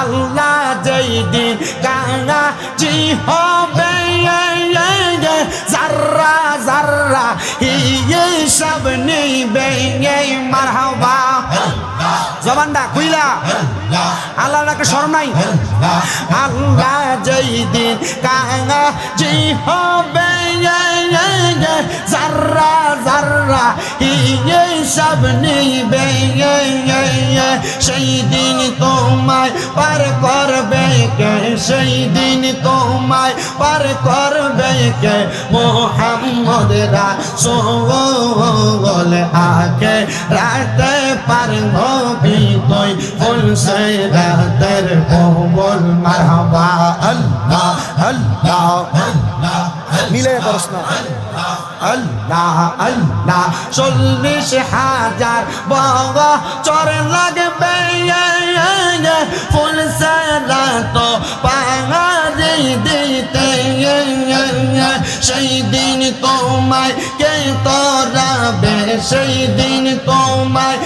আল্লাহ যেই দিন কাঙা হবে জাররা জাররা ইয়ে সব নিবে মারহাবা। জবানটা কুইলা আল্লাহ একটা স্মরণ নাই? আল্লাহ। যেই দিন কাঙা জি হবে সব নিবে সেই দিন তোমায় পার করবে কে সেই দিন তোমায় পার করবে কে মোহাম্মদ রাসূল আকে রাতে পার হবি তুই ফুল সে রাতের কোমল মারহাবা আল্লাহ আল্লাহ মিলে করস না আল্লাহ আল্লাহ চল্লিশ হাজার বছর লাগবে ফুল সারা তো পাহাড়ি দিতে সেই দিন তোমায় কে তরাবে, সেই দিন তোমায়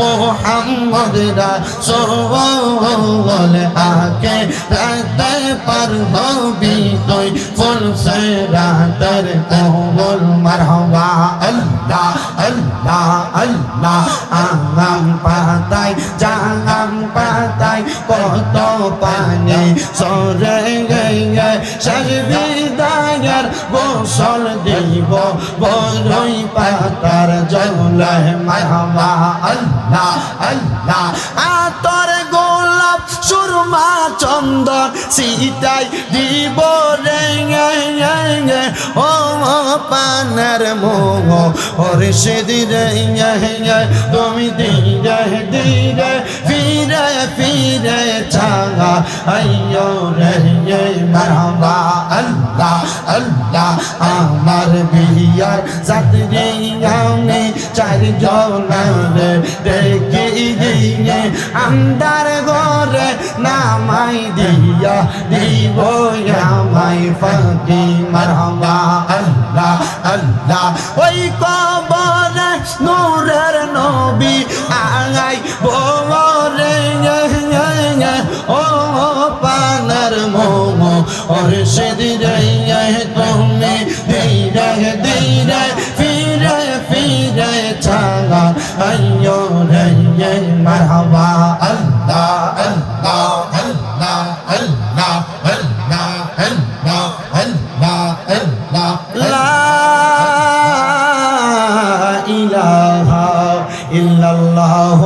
মোহাম্মদ রাসূল আকে রাতে পার হবি তুই ফুল সে রাতের কোমল মারহাবা। আল্লাহ আল্লাহ আল্লাহ, আগাম পাতায়, জাগাম পাতায় কত পানি সরে গেয়ে সর্বিদায়ের গোসল দিব বড়ই পাতার জলে আতর গোলাপ, সুরমা, চন্দন সিটাই দিব রে ও পানের মোহ ওরে সে তুমি দিরে দিরে ফিরে ফিরে রে আল্লাহ আল্লাহ, আমার বিয়ার আমি চারি জলারে দেখে দিনে আন্দার ঘরে নামাই দিয়া দিব আমাই ফাঁকি মারহাবা। আল্লাহ আল্লাহ, ওই কবরে নূরের নবী আগাই বরে ও পানার মোমো ওর সেদিন তুমি মারহাবা। আল্লাহ আল্লাহ আল্লাহ আল্লাহ আল্লাহ আল্লাহ আল্লাহ আল্লাহ লা ইলাহা ইল্লাল্লাহ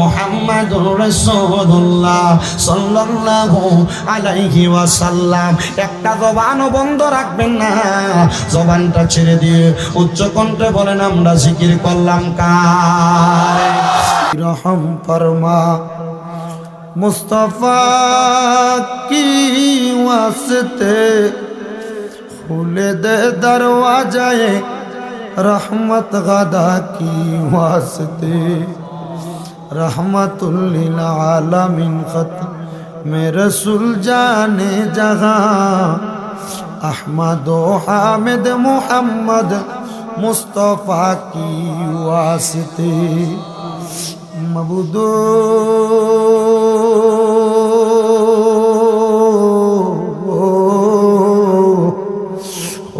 মুহাম্মাদুর রাসূলুল্লাহ সাল্লাল্লাহু আলাইহি ওয়াসাল্লাম। একটা জবানও বন্ধ রাখবেন না। জবানটা ছেড়ে দিয়ে উচ্চ কণ্ঠে বলেন, আমরা জিকির করলাম কার? رحم فرما۔ مصطفیٰ کی واسطے کھولے دے دروازہ رحمت غدا کی واسطے۔ رحمت للعالمین خط میں رسول جانے جہاں۔ احمد و حامد، محمد مصطفیٰ کی واسطے۔ মবুদ।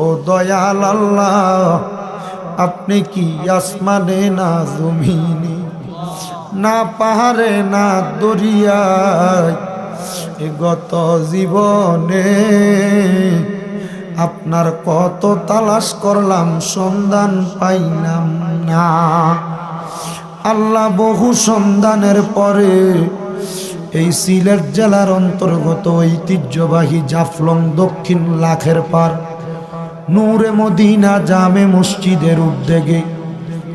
ও দয়াল আল্লাহ, আপনি কি আসমানে না জমিনে, না পাহাড়ে, না দরিয়ায় গত জীবনে আপনার কত তালাশ করলাম, সন্ধান পাইলাম না। আল্লাহ বহু সন্ধানের পরে এই সিলেট জেলার অন্তর্গত ঐতিহ্যবাহী জাফলং দক্ষিণ লাখের পার নূরে মদিনা জামে মসজিদের উদ্যোগে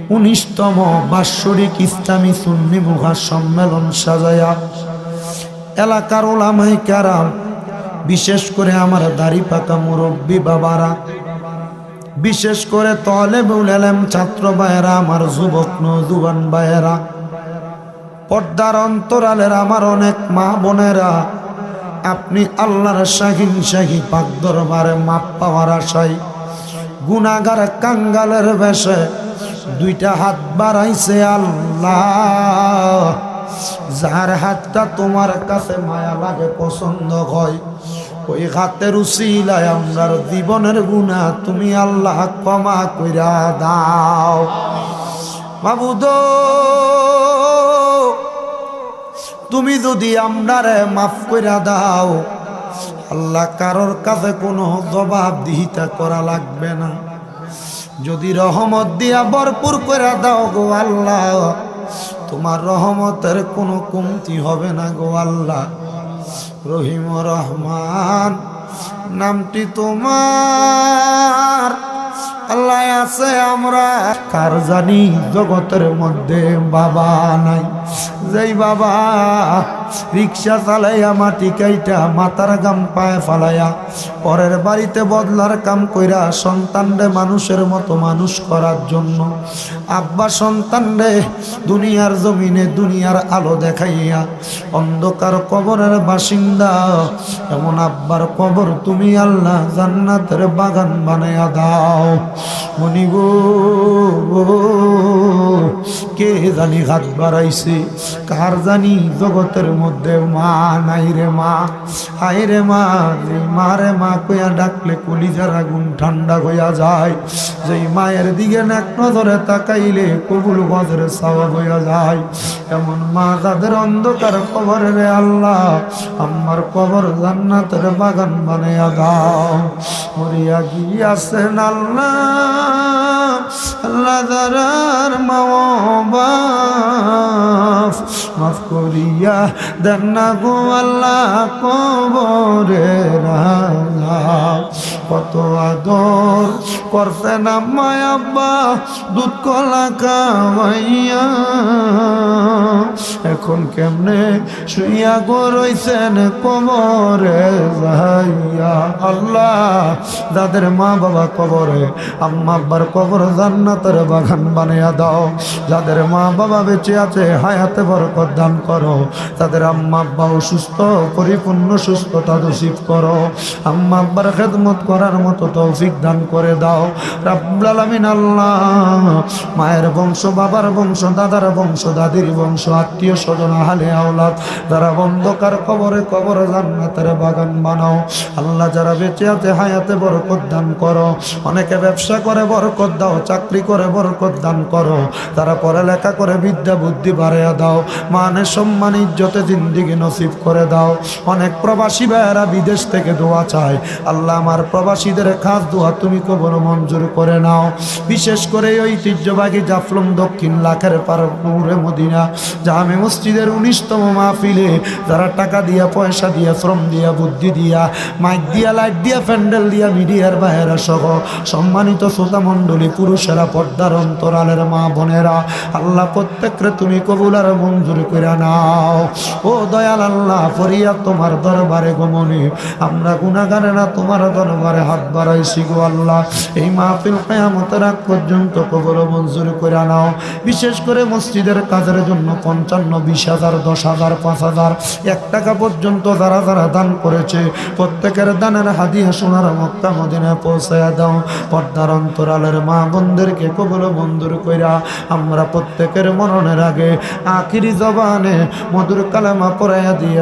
উনিশতম বাৎসরিক ইসলামী সুন্নি মুখা সম্মেলন সাজায়া এলাকার ওলামাই কারাম, বিশেষ করে আমার দাড়ি পাকা মুরব্বী বাবারা বিশেষ করে তলেবুল এলেম ছাত্র ভাইয়েরা, আমার যুবক নজুয়ান ভাইয়েরা, পর্দার অন্তরালের আমার অনেক মা বোনেরা, আপনি আল্লাহর শাহিন শাহি পাক দরবারে মাপ পাওয়ার আশায়, গুনাগার কাঙ্গালের বেশে দুইটা হাত বাড়াইছে আল্লাহ। যার হাতটা তোমার কাছে মায়া লাগে পছন্দ হয় ওই হাতের উসিলায় আমরার জীবনের গুণা তুমি আল্লাহ ক্ষমা কইরা দাও। মাবুদ, তুমি যদি আমরারে মাফ কইরা দাও, আল্লাহ কারোর কাছে কোনো জবাব দিহিতা করা লাগবে না। যদি রহমত দিয়া ভরপুর করে দাও গো আল্লাহ, তোমার রহমতের কোনো কমতি হবে না গো আল্লাহ। রহিম রহমান, নামটি তোমার। আল্লাহ আছে আমরা, কার জানি জগতের মধ্যে বাবা নাই। যেই বাবা রিক্সা চালাইয়া মাটি কাইটা, মাথার গাম পায়ে ফালাইয়া, পরের বাড়িতে বদলার কাম কইরা সন্তানরে মানুষের মতো মানুষ করার জন্য। আব্বা সন্তানরে দুনিয়ার জমিনে দুনিয়ার আলো দেখাইয়া, অন্ধকার কবরের বাসিন্দা, এমন আব্বার কবর তুমি আল্লাহ জান্নাতের বাগান বানাইয়া দাও। মনিব কে জানি হাত বাড়াইছে, কার জানি জগতের মধ্যে মা নাই রে মা। হাই রে মা রে মা রে মা কইয়া ডাকলে কলিজার আগুন ঠান্ডা হইয়া যায়। যেই মায়ের দিকে এক নজরে তাকাইলে কবুল বজরে সাওয়া হইয়া যায়। এমন মা যাদের অন্ধকার কবর রে আল্লাহ আমার কবর জান্নাতের বাগান বানাইয়া দাও। মরিয়া গিয়াছেন আল্লাহ। আল্লাহ দারার মাফ করিয়া দেখ না গো কবরে রাজা কত আদর না মায়াব্বা দুধ, কলা কামাইয়া এখন কেমনে শুইয়া গো রইছেন কবরে যাইয়া। আল্লাহ, যাদের মা বাবা কবরে, আম্মা আব্বার কবর জান্নাতের বাগান বানিয়ে দাও। যাদের মা বাবা বেঁচে আছে, হায়াতে বরকত দান করো। তাদের আম্মা আব্বা অসুস্থ পরিপূর্ণ, সুস্থতা দোষিত করো। আম্মা আব্বার খেদমত করার মতো তৌফিক দান করে দাও। রাব্বুল আলামিন আল্লাহ, মায়ের বংশ, বাবার বংশ, দাদার বংশ, দাদির বংশ, আত্মীয় স্বজন হালে আওলাদ, যারা অন্ধকার কবরে কবর জান্নাতের বাগান বানাও। আল্লাহ যারা বেঁচে আছে, হায়াতে বরকত দান করো। অনেকে ব্যবসা করে, বরকত দাও। চাকরি করে, বরকত দান করো। তারা পড়ালেখা করে, বিদ্যা, বুদ্ধি বাড়াইয়া দাও। মানে সম্মান, ইজ্জতে জিন্দিগি নসিব করে দাও। অনেক প্রবাসী ভাইয়েরা বিদেশ থেকে দোয়া চায়। আল্লাহ আমার প্রবাসীদের খাস দোয়া তুমি কবর মঞ্জুর করে নাও। বিশেষ করে ঐতিহ্যবাহী জাফলং দক্ষিণ লাখের পারপুরে মদিনা, জামে মসজিদের উনিশতম মাহফিলে যারা টাকা দিয়া, পয়সা দিয়া, শ্রম দিয়া, বুদ্ধি দিয়া, মাইক দিয়া, লাইট দিয়া, প্যান্ডেল দিয়া, মিডিয়ার বাহেরা সহ সম্মানিত শ্রোতা মণ্ডলী, পুরুষেরা পর্দার অন্তরালের মা বোনেরা, আল্লাহ প্রত্যেকরে তুমি কবুল আর মঞ্জুর করে নাও। ও দয়াল আল্লাহ ফরিয়া তোমার দরবারে গমনে, আমরা গুণাগারে না তোমার দরবারে হাত বাড়াইছি গো আল্লাহ। এই মাহফিল কেয়ামতের আগ পর্যন্ত কবর মঞ্জুর করে নাও। বিশেষ করে মসজিদের কাজের জন্য পঞ্চান্ন, বিশ হাজার, দশ হাজার, পাঁচ হাজার, এক টাকা পর্যন্ত যারা যারা দান করেছে, প্রত্যেকের দানের হাদিয়া সোনার মক্কা মদিনায় পৌঁছায় দাও। পর্দার অন্তরালের মা বোনদেরকে কবল মঞ্জুর কইরা আমরা প্রত্যেকের মরণের আগে আখিরি জবানে মধুর কালামা পড়াইয়া দিয়ে